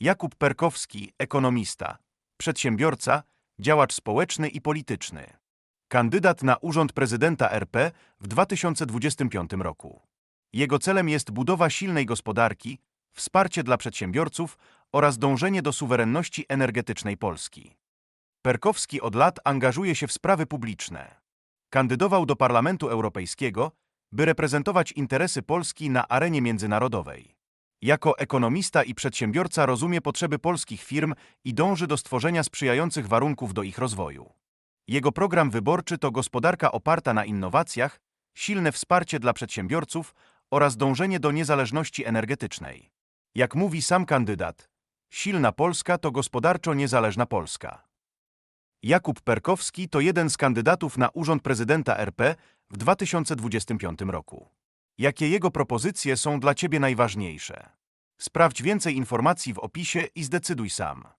Jakub Perkowski, ekonomista, przedsiębiorca, działacz społeczny i polityczny. Kandydat na urząd prezydenta RP w 2025 roku. Jego celem jest budowa silnej gospodarki, wsparcie dla przedsiębiorców oraz dążenie do suwerenności energetycznej Polski. Perkowski od lat angażuje się w sprawy publiczne. Kandydował do Parlamentu Europejskiego, by reprezentować interesy Polski na arenie międzynarodowej. Jako ekonomista i przedsiębiorca rozumie potrzeby polskich firm i dąży do stworzenia sprzyjających warunków do ich rozwoju. Jego program wyborczy to gospodarka oparta na innowacjach, silne wsparcie dla przedsiębiorców oraz dążenie do niezależności energetycznej. Jak mówi sam kandydat, silna Polska to gospodarczo niezależna Polska. Jakub Perkowski to jeden z kandydatów na urząd prezydenta RP w 2025 roku. Jakie jego propozycje są dla Ciebie najważniejsze? Sprawdź więcej informacji w opisie i zdecyduj sam.